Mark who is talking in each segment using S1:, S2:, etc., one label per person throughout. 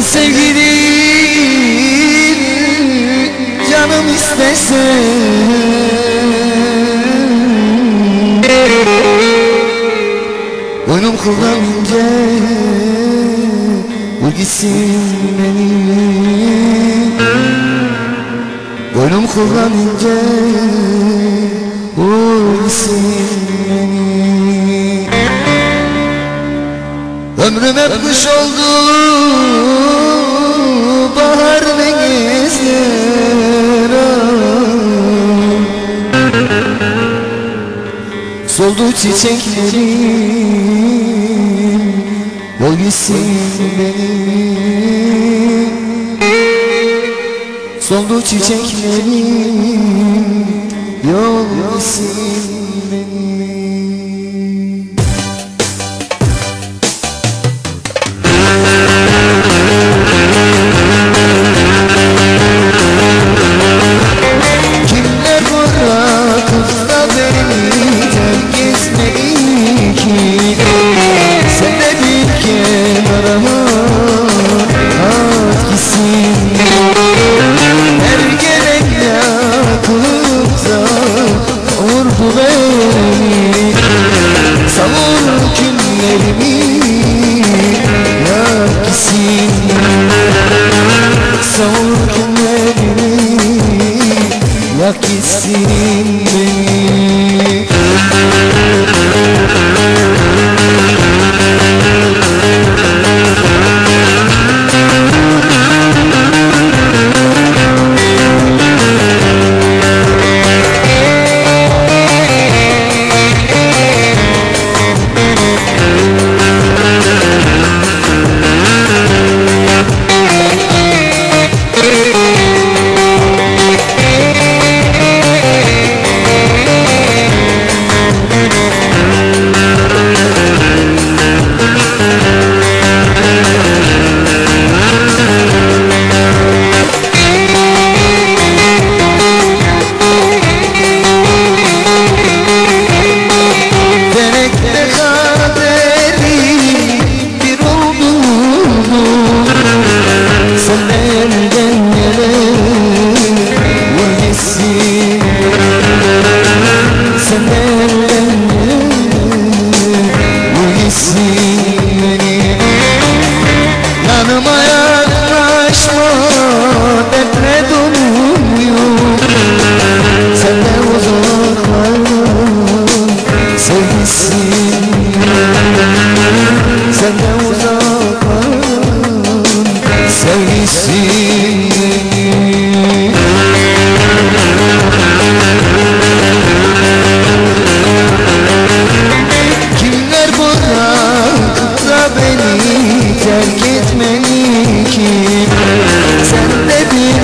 S1: Benden sevgili canım istesen Boynum kullanınca Vur gitsin beni Boynum kullanınca Vur gitsin beni Ömrüm hep kış oldu Bahar ne gezer Soldu çiçeklerim Yol gitsin benim Soldu çiçeklerim Yol gitsin günlerimi yak gitsin Savur günlerimi yak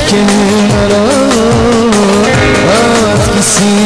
S1: kenara at gitsin